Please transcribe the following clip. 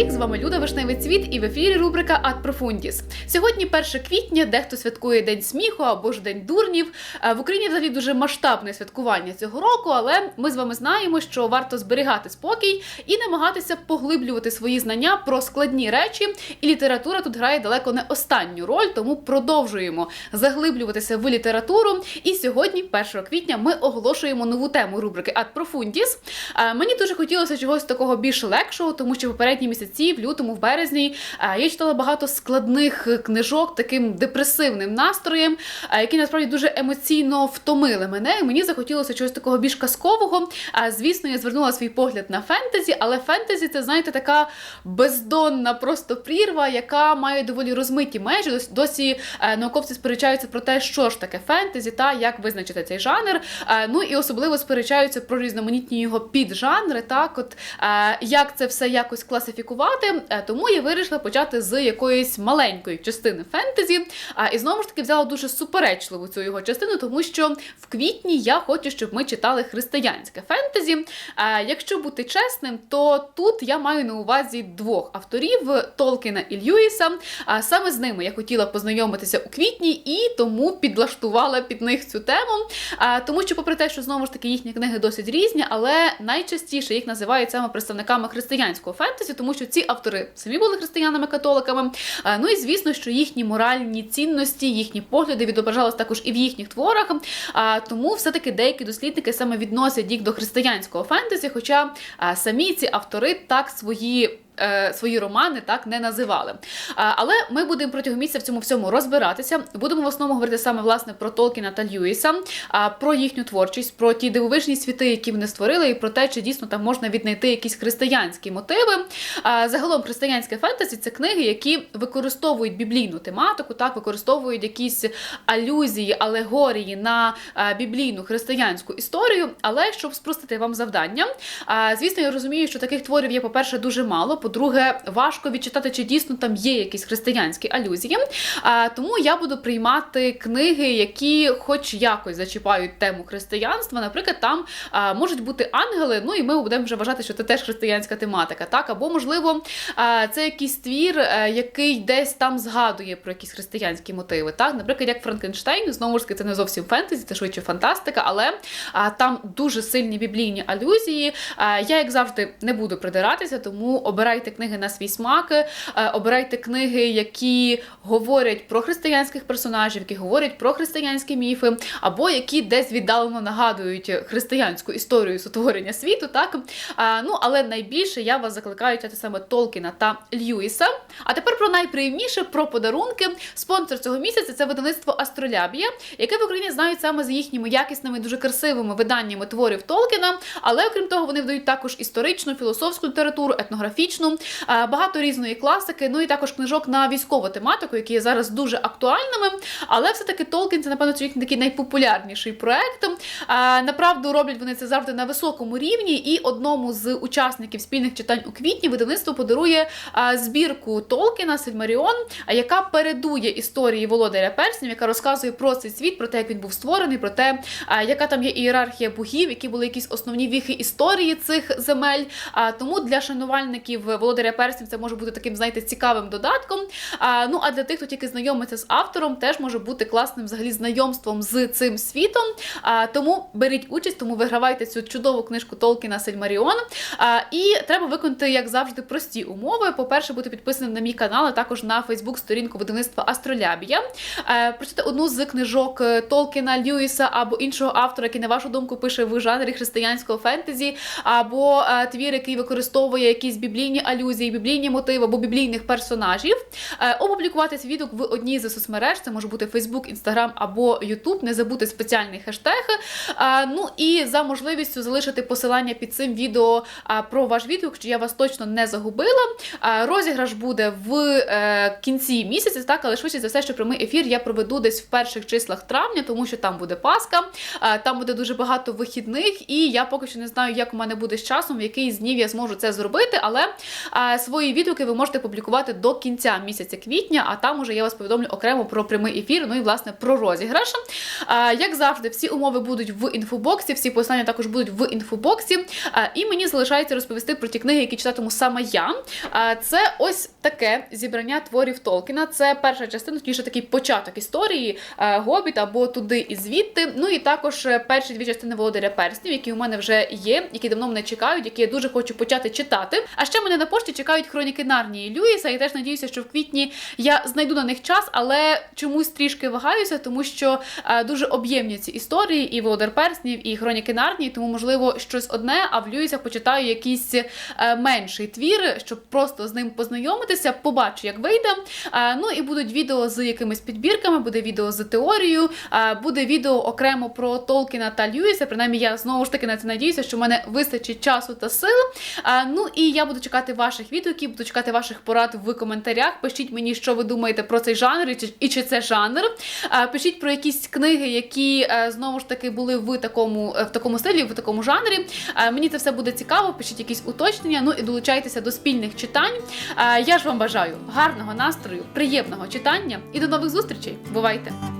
всіх! З вами Люда Вишневий Цвіт і в ефірі рубрика Ад Профундіс. Сьогодні 1 квітня, дехто святкує День сміху або ж День дурнів. Е, В Україні взагалі дуже масштабне святкування цього року, але ми з вами знаємо, що варто зберігати спокій і намагатися поглиблювати свої знання про складні речі. І література тут грає далеко не останню роль, тому продовжуємо заглиблюватися в літературу. І сьогодні, 1 квітня, ми оголошуємо нову тему рубрики Ад Профундіс. Е, Мені дуже хотілося чогось такого більш легшого, тому що попередні місяці, в лютому, в березні, е, я читала багато складних е, книжок таким депресивним настроєм, е, які насправді дуже емоційно втомили мене. І мені захотілося чогось такого більш казкового. А звісно, я звернула свій погляд на фентезі, але фентезі це знаєте така бездонна просто прірва, яка має доволі розмиті межі. Досі е, науковці сперечаються про те, що ж таке фентезі, та як визначити цей жанр. Е, Ну і особливо сперечаються про різноманітні його піджанри, так от е, як це все якось класифікувати. Е, Тому я вирішила почати з якоїсь маленької частини фентезі. І знову ж таки взяла дуже суперечливу цю його частину, тому що в квітні я хочу, щоб ми читали християнське фентезі. Якщо бути чесним, то тут я маю на увазі двох авторів Толкіна і Льюіса. Саме з ними я хотіла познайомитися у квітні і тому підлаштувала під них цю тему. Тому що, попри те, що знову ж таки їхні книги досить різні, але найчастіше їх називають саме представниками християнського фентезі, тому що ці автори самі були християнами-католиками. Ну і звісно, що їхні моральні цінності, їхні погляди відображались також і в їхніх творах. А, Тому все-таки деякі дослідники саме відносять їх до християнського фентезі, хоча самі ці автори так свої. Е, Свої романи так не називали. Але ми будемо протягом місяця в цьому всьому розбиратися. Будемо в основному говорити саме власне про Толкіна та Льюіса, про їхню творчість, про ті дивовижні світи, які вони створили, і про те, чи дійсно там можна віднайти якісь християнські мотиви. Загалом християнське фентезі це книги, які використовують біблійну тематику, так використовують якісь алюзії, алегорії на біблійну християнську історію. Але щоб спростити вам завдання, звісно, я розумію, що таких творів є, по-перше, дуже мало. По-друге, важко відчитати, чи дійсно там є якісь християнські алюзії. Тому я буду приймати книги, які хоч якось зачіпають тему християнства. Наприклад, там можуть бути ангели, ну і ми будемо вже вважати, що це теж християнська тематика. Так, або можливо, це якийсь твір, е, який десь там згадує про якісь християнські мотиви. Так, наприклад, як Франкенштейн, знову ж таки, це не зовсім фентезі, це швидше фантастика, але там дуже сильні біблійні алюзії. Я, як завжди, не буду придиратися, тому обирайте книги на свій смак, е, обирайте книги, які говорять про християнських персонажів, які говорять про християнські міфи, або які десь віддалено нагадують християнську історію сотворення світу. Так ну але найбільше я вас закликаю читати саме Толкіна та Льюіса. А тепер про найприємніше про подарунки. Спонсор цього місяця це видавництво Астролябія, яке в Україні знають саме за їхніми якісними, дуже красивими виданнями творів Толкіна. Але окрім того, вони видають також історичну, філософську літературу, етнографічну, а, багато різної класики, ну і також книжок на військову тематику, які є зараз дуже актуальними. Але все-таки Толкін це, напевно, такий найпопулярніший проект. Направду роблять вони це завжди на високому рівні. І одному з учасників спільних читань у квітні видавництво подарує збірку Толкіна Сильмаріон, яка передує історії володаря перснів, яка розказує про цей світ, про те, як він був створений, про те, яка там є ієрархія богів, які були якісь основні віхи історії цих земель. Тому для шанувальників володаря перснів це може бути таким, знаєте, цікавим додатком. А, ну а для тих, хто тільки знайомиться з автором, теж може бути класним взагалі знайомством з цим світом. А, тому беріть участь, тому вигравайте цю чудову книжку Толкіна Сельмаріон. А, і треба виконати, як завжди, прості умови. По-перше, бути підписаним на мій канал, а також на Фейсбук-сторінку видавництва Астролябія. Прочитати одну з книжок е, Толкіна, Льюіса або іншого автора, який, на вашу думку, пише в жанрі християнського фентезі, або е, твір, який використовує якісь біблійні алюзії, біблійні мотиви або біблійних персонажів. Е, опублікувати свій відгук в одній з соцмереж. Це може бути Facebook, Instagram або YouTube. Не забудьте спеціальний хештег. Е, ну і за можливістю залишити посилання під цим відео е, про ваш відгук, що я вас точно не загубила. Розіграш буде в кінці місяця, так, але швидше за все, що прямий ефір я проведу десь в перших числах травня, тому що там буде Пасха, там буде дуже багато вихідних, і я поки що не знаю, як у мене буде з часом, в який з днів я зможу це зробити. Але свої відгуки ви можете публікувати до кінця місяця квітня, а там уже я вас повідомлю окремо про прямий ефір, ну і власне про розіграш. Як завжди, всі умови будуть в інфобоксі, всі посилання також будуть в інфобоксі. І мені залишається розповісти про ті книги, які читатиму саме я. Це ось таке зібрання творів Толкіна. Це перша частина, точніше такий початок історії Гобіт або туди і звідти. Ну і також е, перші дві частини Володаря Перснів, які у мене вже є, які давно мене чекають, які я дуже хочу почати читати. А ще мене на пошті чекають хроніки Нарнії Люїса. І теж надіюся, що в квітні я знайду на них час, але чомусь трішки вагаюся, тому що е, дуже об'ємні ці історії, і Володар Перснів, і хроніки Нарнії, тому можливо щось одне, а в Люїса почитаю якийсь е, менший твір, щоб просто з ним познайомитися, побачу, як вийде. Е, ну і будуть відео з якимись підбірками, буде відео з теорією, буде відео окремо про Толкіна та Льюіса. Принаймні, я знову ж таки на це надіюся, що в мене вистачить часу та сил. Ну і я буду чекати ваших відгуків, буду чекати ваших порад в коментарях. Пишіть мені, що ви думаєте про цей жанр, і чи, і чи це жанр. Пишіть про якісь книги, які е, знову ж таки були в такому, е, в такому стилі, в такому жанрі. Мені це все буде цікаво. Пишіть якісь уточнення. Ну і долучайтеся до спільних читань. Я ж вам бажаю гарного настрою, приємного читання і до нових зустрічей. Бувайте!